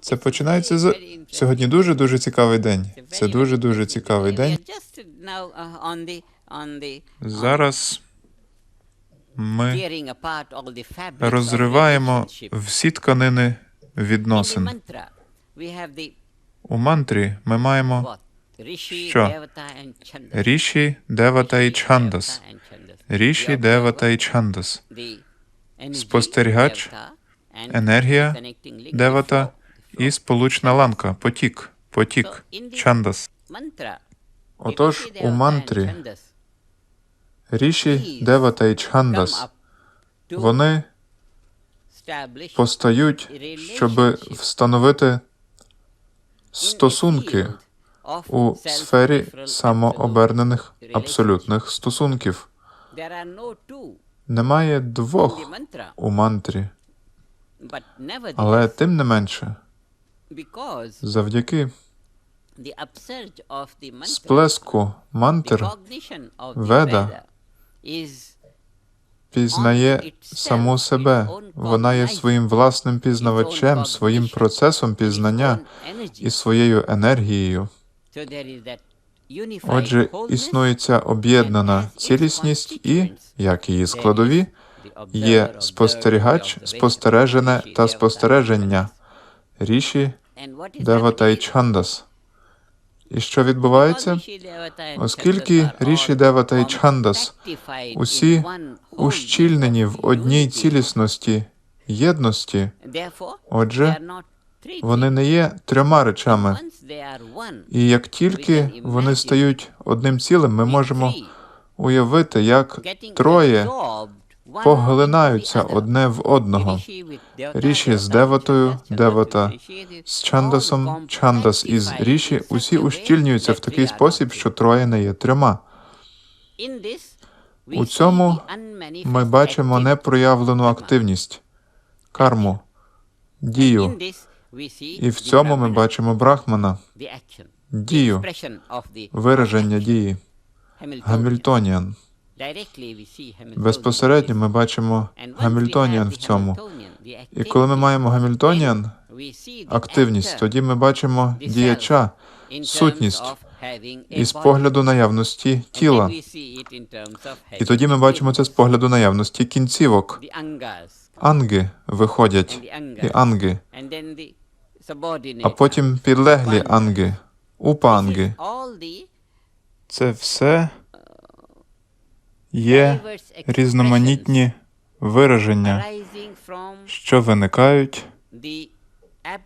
Це починається з сьогодні. Дуже дуже цікавий день. Це дуже дуже цікавий день. uh, Зараз ми розриваємо розриваємо всі тканини відносин. У мантрі ми маємо що? ріші, девата і чандас. Ріші, девата і чандас. Спостерігач, енергія, Девата і сполучна ланка, потік, потік, чандас. Отож, у мантрі Ріші, девата і чандас. Вони постають, щоб встановити стосунки у сфері самообернених абсолютних стосунків. Немає двох у мантрі, але тим не менше, завдяки сплеску мантр Веда пізнає саму себе. Вона є своїм власним пізнавачем, своїм процесом пізнання і своєю енергією. Отже, існує ця об'єднана цілісність і, як її складові, є спостерігач, спостережене та спостереження. Ріші, Девата і Чандас. І що відбувається? Оскільки Ріші, Девата і Чандас усі ущільнені в одній цілісності єдності, отже, вони не є трьома речами. І як тільки вони стають одним цілим, ми можемо уявити, як троє поглинаються одне в одного. Ріші з деватою, девата з чандасом, чандас із ріші усі ущільнюються в такий спосіб, що троє не є трьома. У цьому Ми бачимо непроявлену активність, карму, дію, і в цьому ми бачимо брахмана, дію, вираження дії, Гамільтоніан. Безпосередньо ми бачимо Гамільтоніан в цьому. І коли ми маємо Гамільтоніан, активність, тоді ми бачимо діяча, сутність із погляду наявності тіла. І тоді ми бачимо це з погляду наявності кінцівок. Анги виходять, і анги, а потім підлеглі анги, упанги. Це все є різноманітні вираження, що виникають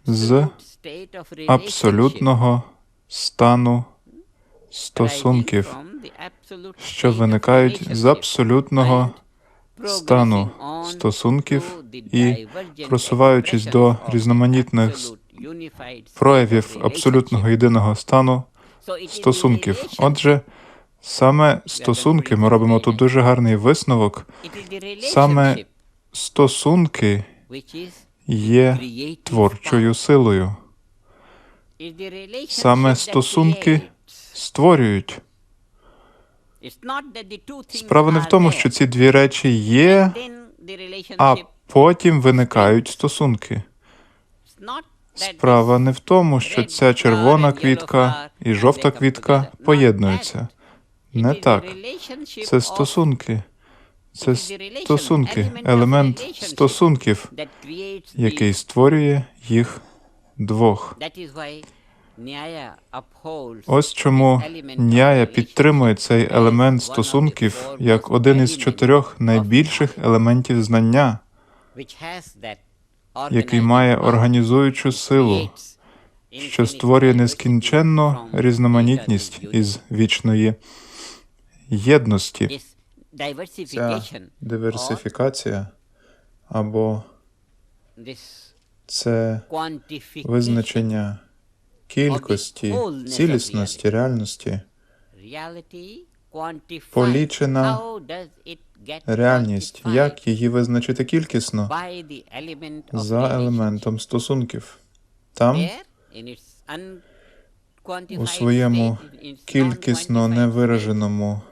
з абсолютного стану стосунків, що виникають з абсолютного стану стосунків і просуваючись до різноманітних проявів абсолютного єдиного стану стосунків. Отже, саме стосунки, ми робимо тут дуже гарний висновок. Саме стосунки є творчою силою. Саме стосунки створюють. Справа не в тому, що ці дві речі є, а потім виникають стосунки. Справа не в тому, що ця червона квітка і жовта квітка поєднуються. Не так. Це стосунки. Це стосунки, елемент стосунків, який створює їх двох. Ось чому Няя підтримує цей елемент стосунків як один із чотирьох найбільших елементів знання, який має організуючу силу, що створює нескінченну різноманітність із вічної єдності. Ця диверсифікація або це визначення кількості, цілісності, реальності, полічена реальність, як її визначити кількісно? за елементом стосунків. Там, у своєму кількісно невираженому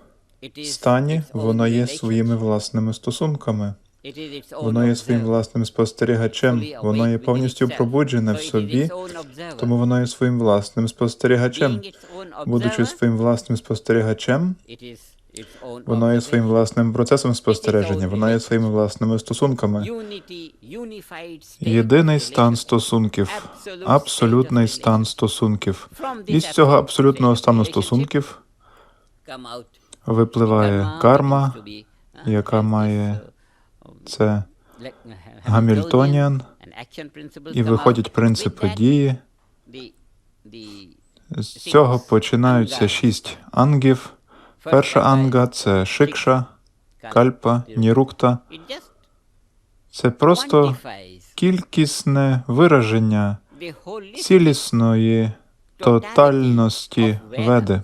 стані, воно є своїми власними стосунками. Воно є своїм власним спостерігачем, воно є повністю пробуджене в собі, тому воно є своїм власним спостерігачем. Будучи своїм власним спостерігачем, воно є своїм власним процесом спостереження, воно є своїми власними стосунками. Єдиний стан стосунків, абсолютний стан стосунків. Із цього абсолютного стану стосунків випливає карма, яка має це Гамільтоніан, і виходять принципи дії. З цього починаються шість ангів. Перша анга це шикша, кальпа, нірукта. Це просто кількісне вираження цілісної тотальності веди.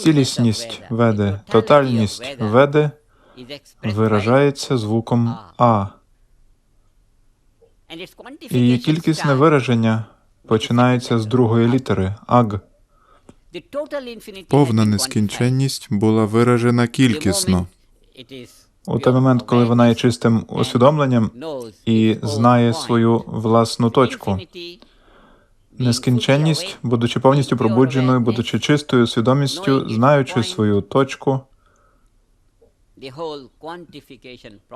Цілісність веди, тотальність веди виражається звуком А. І її кількісне вираження починається з другої літери Аг. Повна нескінченність була виражена кількісно. У той момент, коли вона є чистим усвідомленням і знає свою власну точку. Нескінченність, будучи повністю пробудженою, будучи чистою свідомістю, знаючи свою точку,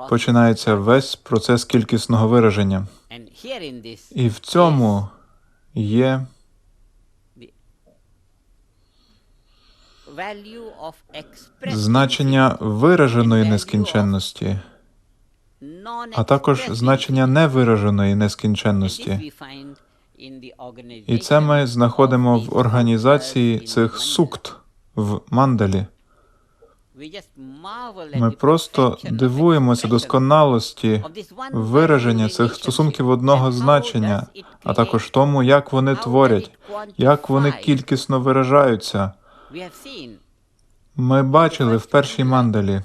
починається весь процес кількісного вираження. І в цьому є значення вираженої нескінченності, а також значення невираженої нескінченності. І це ми знаходимо в організації цих сукт в мандалі. Ми просто дивуємося досконалості вираження цих стосунків одного значення, а також тому, як вони творять, як вони кількісно виражаються. Ми бачили в першій мандалі.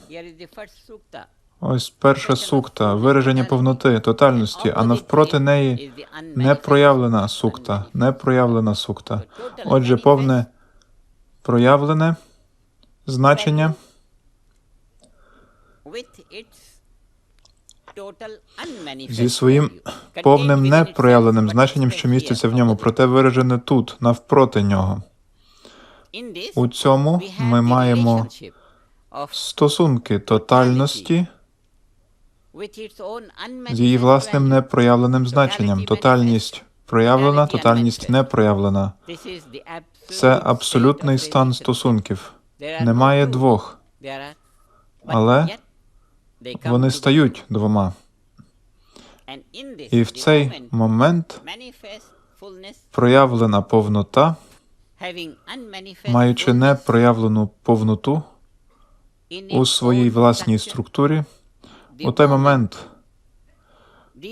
Ось перша сукта, вираження повноти, тотальності, а навпроти неї непроявлена сукта, непроявлена сукта. Отже, повне проявлене значення зі своїм повним непроявленим значенням, що міститься в ньому, проте виражене тут, навпроти нього. У цьому ми маємо стосунки тотальності з її власним непроявленим значенням. Тотальність проявлена, тотальність непроявлена. Це абсолютний стан стосунків. Немає двох, але вони стають двома. І в цей момент проявлена повнота, маючи непроявлену повноту у своїй власній структурі, у той момент,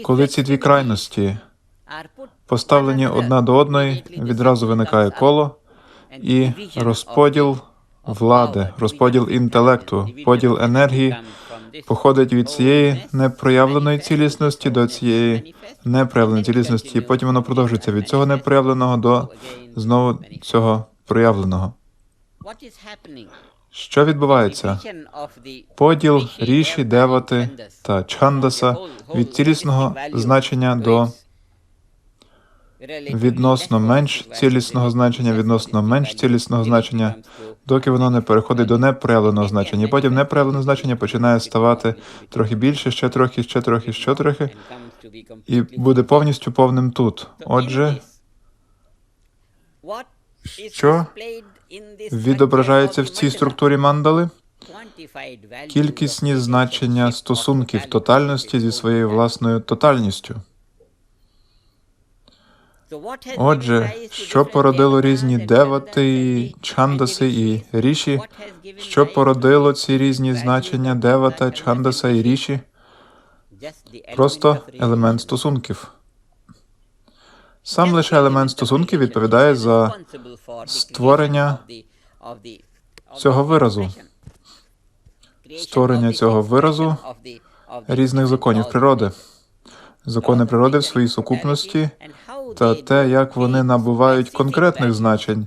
коли ці дві крайності поставлені одна до одної, відразу виникає коло і розподіл влади, розподіл інтелекту, поділ енергії походить від цієї непроявленої цілісності до цієї непроявленої цілісності, і потім воно продовжується від цього непроявленого до знову цього проявленого. Що відбувається? Поділ ріші, девати та чандаса від цілісного значення до відносно менш цілісного значення, відносно менш цілісного значення, доки воно не переходить до непроявленого значення. І потім непроявлене значення починає ставати трохи більше, ще трохи, ще трохи, ще трохи, і буде повністю повним тут. Отже, що відображається в цій структурі мандали? Кількісні значення стосунків тотальності зі своєю власною тотальністю. Отже, що породило різні девати, чандаси і ріші? Що породило ці різні значення девата, чандаса і ріші? Просто елемент стосунків. Сам лише елемент стосунків відповідає за створення цього виразу, створення цього виразу різних законів природи, закони природи в своїй сукупності та те, як вони набувають конкретних значень,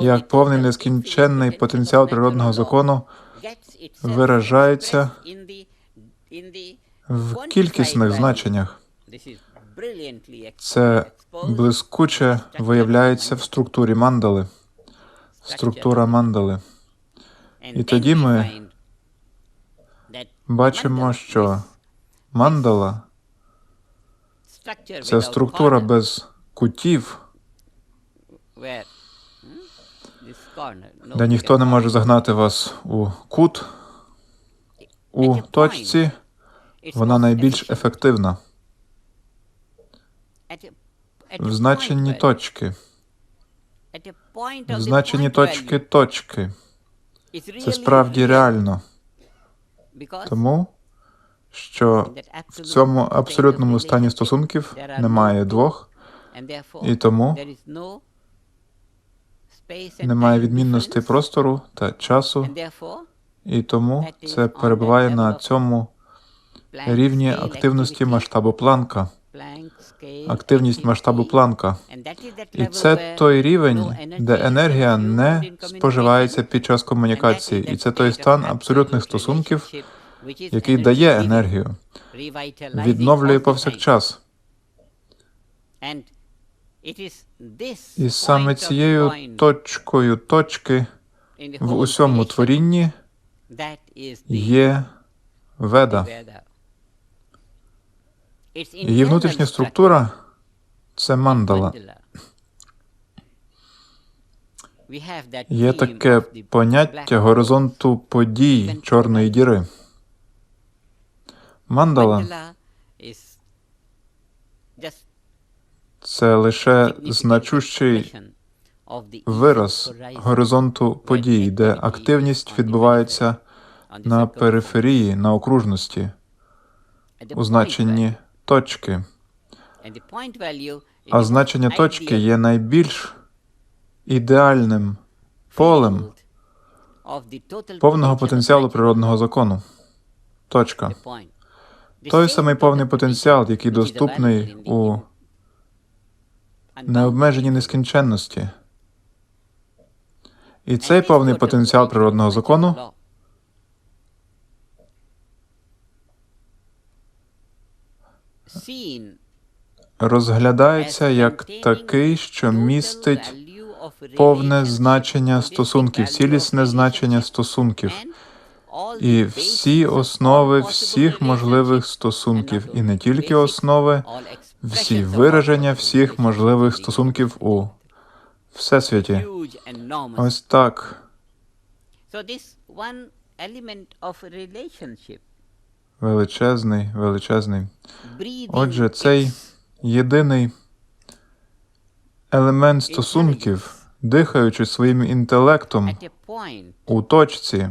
як повний нескінченний потенціал природного закону виражається в кількісних значеннях. Це блискуче виявляється в структурі мандали. Структура мандали. І тоді ми Бачимо, що мандала це структура без кутів, де ніхто не може загнати вас у кут. У точці вона найбільш ефективна в значенні точки. В значенні точки точки. Це справді реально, тому що в цьому абсолютному стані стосунків немає двох, і тому немає відмінностей простору та часу, і тому це перебуває на цьому рівні активності масштабу планка. Активність масштабу планка. І це той рівень, де енергія не споживається під час комунікації, і це той стан абсолютних стосунків, який дає енергію, відновлює повсякчас. І саме цією точкою точки в усьому творінні є веда. Її внутрішня структура це мандала. Є таке поняття горизонту подій чорної діри. Мандала це лише значущий вираз горизонту подій, де активність відбувається на периферії, на окружності, у значенні точки. А значення точки є найбільш ідеальним полем повного потенціалу природного закону. Точка. Той самий повний потенціал, який доступний у необмеженій нескінченності. І цей повний потенціал природного закону розглядається як такий, що містить повне значення стосунків, цілісне значення стосунків і всі основи всіх можливих стосунків, і не тільки основи, всі вираження всіх можливих стосунків у всесвіті. Ось так. Величезний, величезний. Отже, цей єдиний елемент стосунків, дихаючи своїм інтелектом у точці,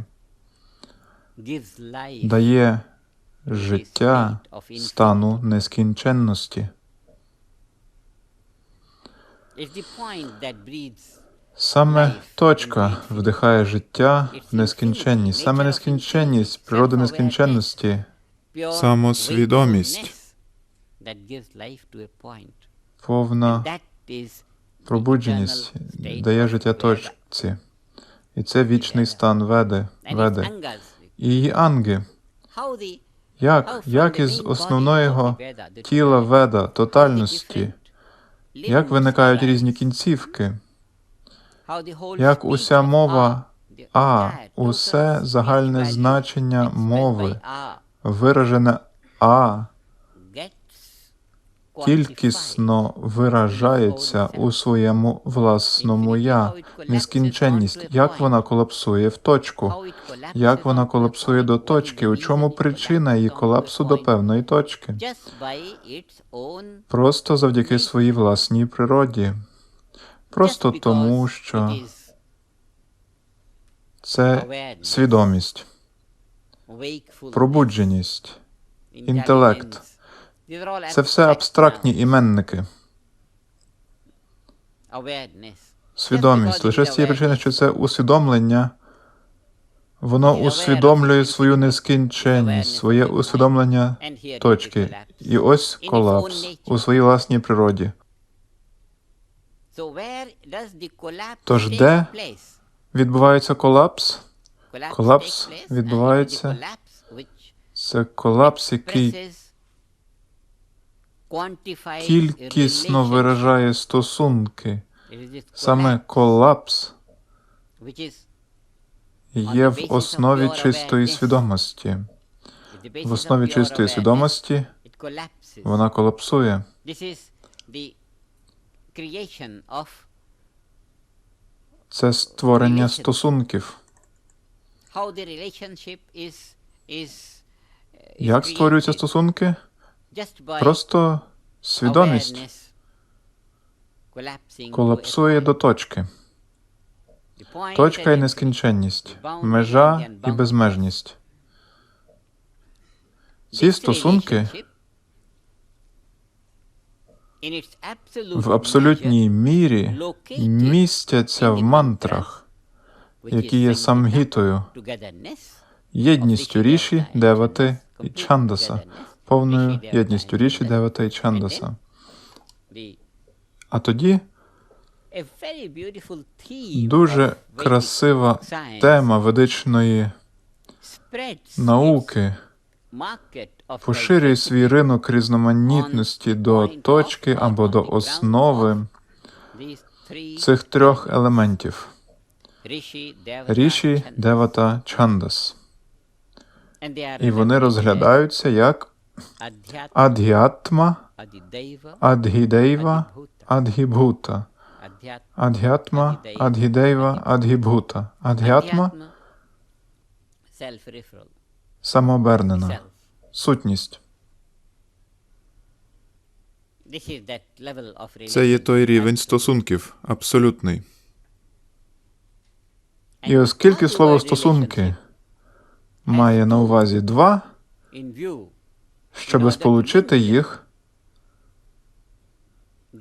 дає життя стану нескінченності. Саме точка вдихає життя в нескінченність. Саме нескінченність, природа нескінченності, самосвідомість, повна пробудженість дає життя точці. І це вічний стан веди, веди. І її анги. Як, як із основного тіла веда, тотальності, як виникають різні кінцівки, як уся мова А, усе загальне значення мови, виражене А, кількісно виражається у своєму власному я, нескінченність, як вона колапсує в точку, як вона колапсує до точки, у чому причина її колапсу до певної точки, просто завдяки своїй власній природі, просто тому, що це свідомість, пробудженість, інтелект. Це все абстрактні іменники. Свідомість. Лише з цієї причини, що це усвідомлення, воно усвідомлює свою нескінченність, своє усвідомлення точки. І ось колапс у своїй власній природі. Тож де Відбувається колапс. Колапс відбувається Це колапс, який кількісно виражає стосунки. Саме колапс є в основі чистої свідомості. В основі чистої свідомості вона колапсує. Це створення стосунків. how the relationship is is is Як створюються стосунки? Просто свідомість колапсує до точки. Точка і нескінченність, межа і безмежність. Ці стосунки в абсолютній мірі містяться в мантрах, які є самгітою, єдністю ріші, девати і чандаса, повною єдністю ріші, девата і чандаса. А тоді дуже красива тема ведичної науки поширює свій ринок різноманітності до точки або до основи цих трьох елементів ріші, девата, чандас. І вони розглядаються як адгіатма, адгідейва. Adhyatma, Адгятма, адгідейва, адгібhuta. Адгятма самообернена, сутність. Це є той рівень стосунків, абсолютний. І оскільки слово стосунки має на увазі два, щоб сполучити їх,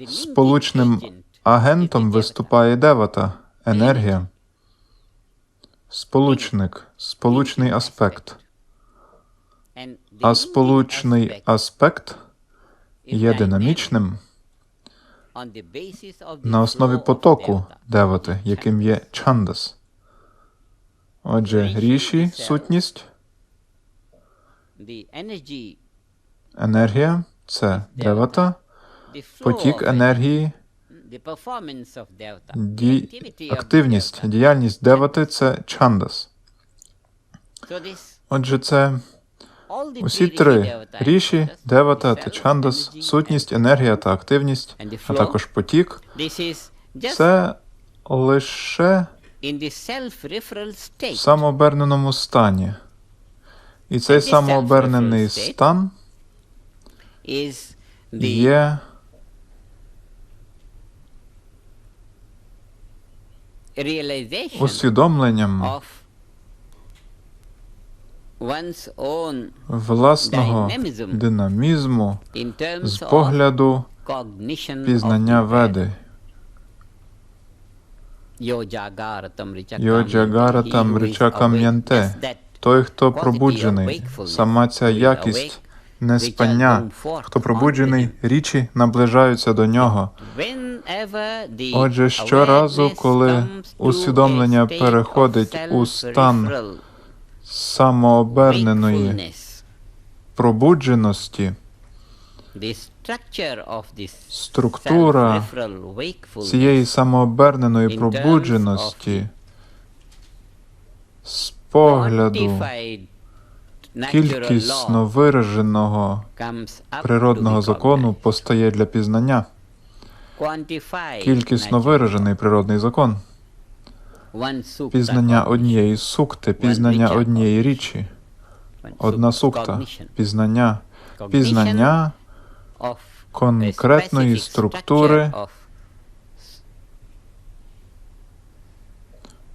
сполучним агентом виступає девата, енергія. Сполучник, сполучний аспект. А сполучний аспект є динамічним на основі потоку девати, яким є чандас. Отже, ріші, сутність, енергія це девата, потік енергії, ді... активність, діяльність девати це чандас. Отже, це усі три ріші, девата та чандас, сутність, енергія та активність, а також потік. Це лише in the self-referral в самооберненому стані. І цей самообернений стан is the є усвідомленням of one's own власного динамізму з погляду пізнання веди. Yojagaratam Richakam Йоджагаратам He who is Ричакам awake, Янте. just that Той, хто пробуджений, сама ця якість going forth хто пробуджений, річі наближаються до нього. Отже, щоразу, коли усвідомлення переходить у стан самооберненої пробудженості, Структура цієї самооберненої пробудженості з погляду кількісно вираженого природного закону постає для пізнання. Кількісно виражений природний закон. Пізнання однієї сукти, пізнання однієї річі, одна сукта, пізнання, пізнання конкретної структури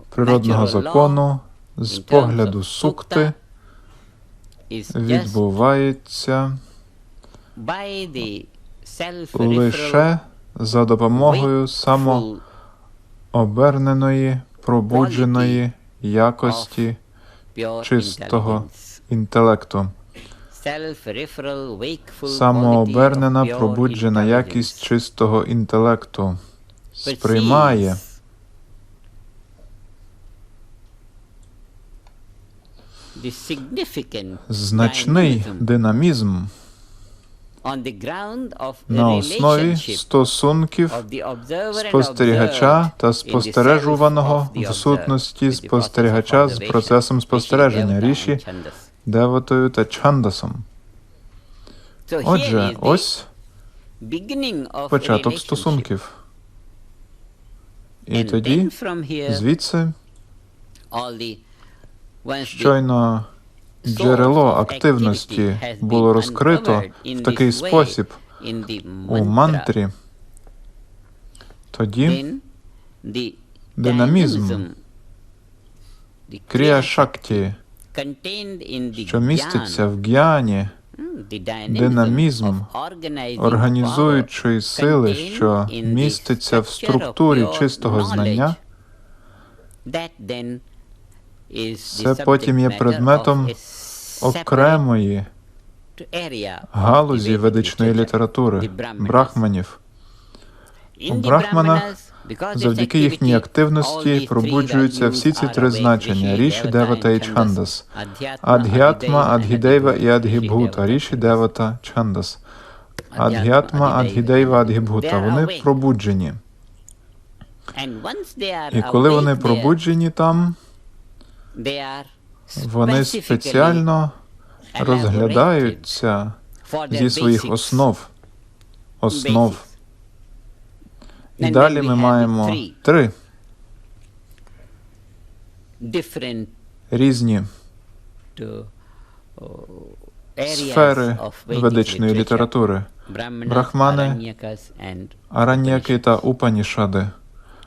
природного закону з погляду сукти відбувається лише за допомогою самооберненої, пробудженої якості чистого інтелекту. Самообернена, пробуджена якість чистого інтелекту сприймає значний динамізм на основі стосунків спостерігача та спостережуваного в сутності спостерігача з процесом спостереження ріші. Деватою та чандасом. Отже, ось початок стосунків. І тоді, звідси, щойно джерело активності було розкрито в такий спосіб у мантрі, тоді динамізм, крія шакті, що міститься в mm, dynamism динамізм організуючої сили, що міститься в структурі чистого знання, це потім є предметом окремої галузі ведичної літератури, брахманів. У брахманах Завдяки їхній активності пробуджуються всі ці три значення ріші, девата і. Адгятма, Адхідейва, Адгідейва і Адгібгута, ріші, девата, чандас. Адхятма, Адгятма, Адгідейва, Адгібгута. Вони пробуджені. І коли вони пробуджені там, вони спеціально розглядаються зі своїх основ. Основ. І And далі then ми have маємо three три different різні uh, uh, areas сфери of Vedic ведичної literature. літератури. Brahmanas, Брахмани, and Араньяки та Упанішади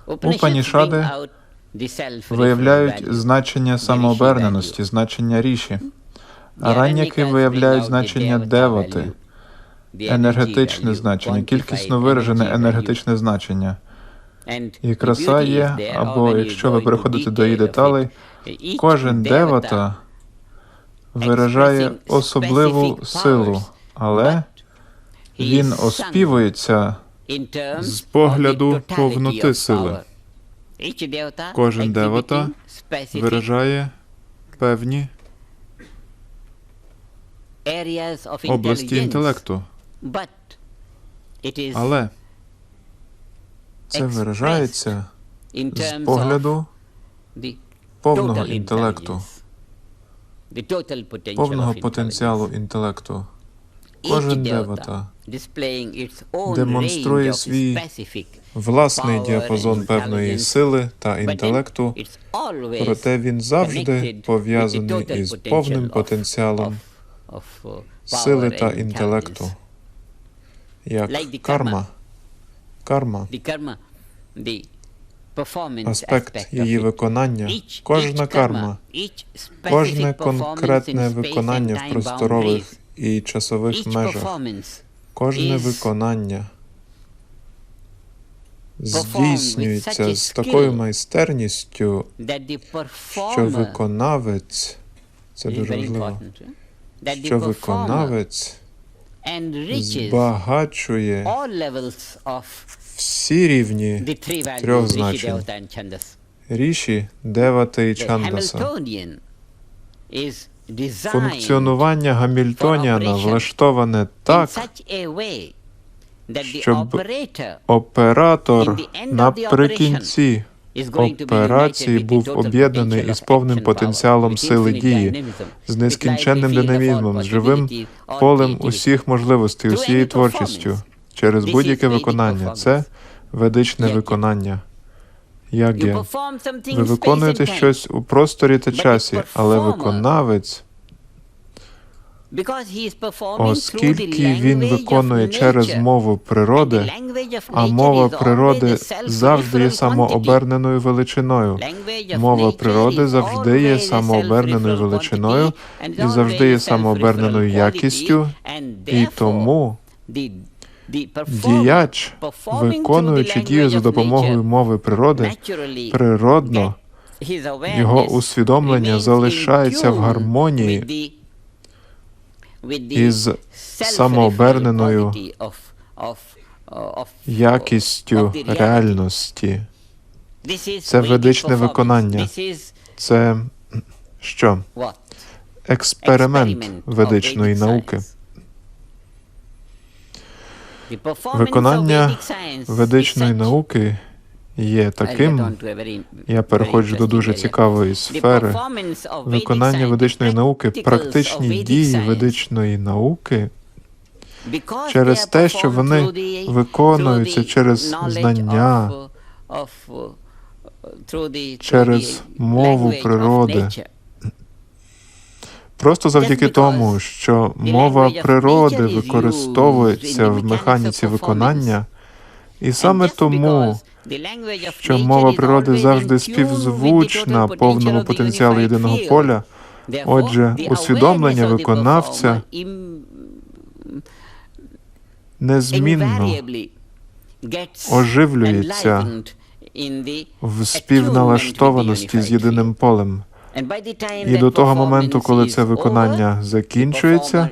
Upanishads Упанішади out the виявляють значення самооберненості, значення ріші. Араньяки виявляють значення девати, енергетичне значення, кількісно виражене енергетичне значення. І краса є, або якщо ви переходите до її деталей, кожен девата виражає особливу силу, але він оспівується з погляду повноти сили. Кожен девата виражає певні області інтелекту, але це виражається з погляду повного інтелекту, повного потенціалу інтелекту. Кожен девата демонструє свій власний діапазон певної сили та інтелекту, проте він завжди пов'язаний із повним потенціалом uh, сили та інтелекту. Як карма. Карма аспект її виконання, кожна карма, кожне конкретне виконання в просторових і часових межах, кожне виконання здійснюється з такою майстерністю, що виконавець, це дуже важливо, eh? що виконавець збагачує всі рівні трьох значень. Ріші, девати і чандаса. Функціонування Гамільтоніана влаштоване так, such a way that the щоб operator оператор наприкінці операції був об'єднаний із повним потенціалом сили дії, з нескінченним динамізмом, з живим полем усіх можливостей, усією творчістю, через будь-яке виконання. Це ведичне виконання. Perform something Ви виконуєте щось у просторі та часі, але виконавець, оскільки він виконує через мову природи, а мова природи завжди є самооберненою величиною. Мова природи завжди є самооберненою величиною і завжди є самооберненою якістю, і тому діяч, виконуючи дію за допомогою мови природи, природно його усвідомлення залишається в гармонії with the- with the із самооберненою якістю реальності. Це ведичне виконання. Це що? експеримент ведичної науки. Виконання ведичної науки є таким. Я переходжу до дуже цікавої сфери. Виконання ведичної науки, практичні дії ведичної науки через те, що вони виконуються через знання, uh, через мову природи. Просто завдяки тому, що мова природи використовується в механіці виконання, і саме тому, що мова природи завжди співзвучна повному потенціалу єдиного поля, Отже, усвідомлення виконавця незмінно оживлюється в співналаштованості з єдиним полем. І до того моменту, коли це виконання закінчується,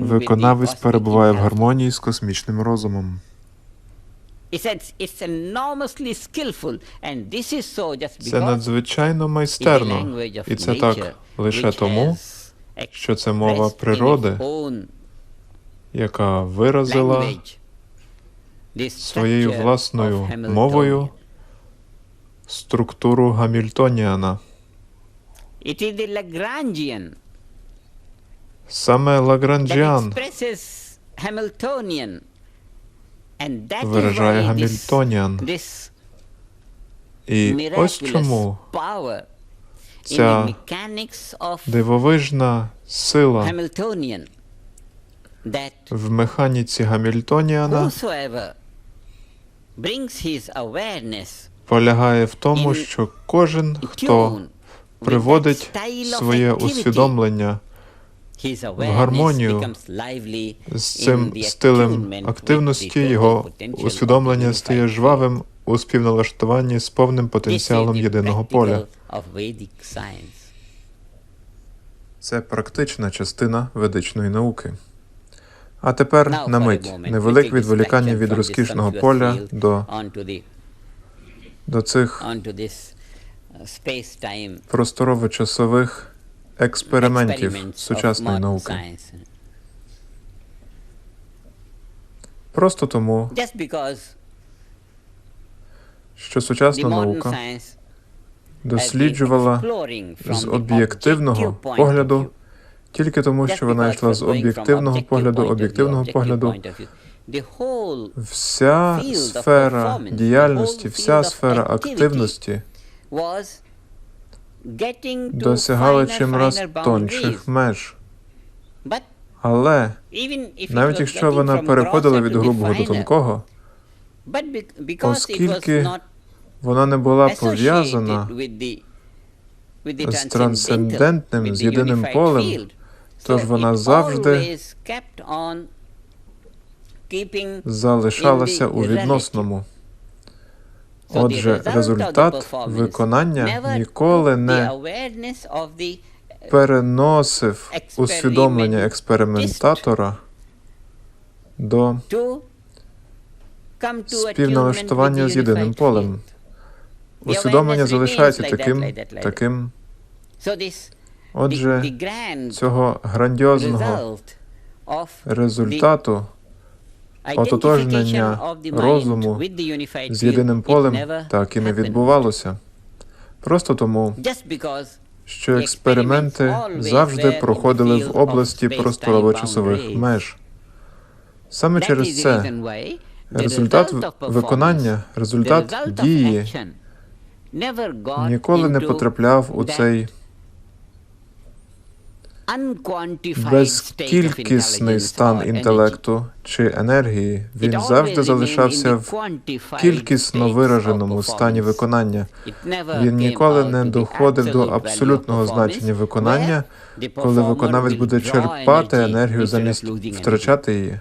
виконавець перебуває в гармонії з космічним розумом. Це надзвичайно майстерно, і це так лише тому, що це мова природи, яка виразила своєю власною мовою структуру Гамільтоніана. Саме that виражає Гамільтоніан. І ось чому ця дивовижна сила в механіці Гамільтоніана полягає в тому, що кожен, хто приводить своє усвідомлення awareness гармонію з цим стилем активності, його усвідомлення стає жвавим у співналаштуванні з повним потенціалом єдиного поля. Це практична частина ведичної науки. А тепер на мить невелике відволікання від розкішного поля до, до цих uh, просторово-часових експериментів сучасної науки. Просто тому, що сучасна наука досліджувала з об'єктивного погляду тільки тому, що вона йшла з об'єктивного погляду, об'єктивного погляду, вся сфера діяльності, вся сфера активності finer, чимраз тонших меж. Але навіть якщо вона переходила від грубого до тонкого, оскільки вона не була пов'язана з трансцендентним, з єдиним полем, тож вона завжди залишалася у відносному. Отже, результат виконання ніколи не the переносив усвідомлення експериментатора до співналаштування з єдиним полем. Усвідомлення залишається таким, таким. Отже, цього грандіозного результату ототожнення розуму з єдиним полем так і не відбувалося. Просто тому, що експерименти завжди проходили в області просторово-часових меж. Саме через це результат виконання, результат дії ніколи не потрапляв у цей безкількісний стан інтелекту чи енергії. Він завжди залишався в кількісно вираженому стані виконання. Він ніколи не доходив до абсолютного значення виконання, коли виконавець буде черпати енергію замість втрачати її.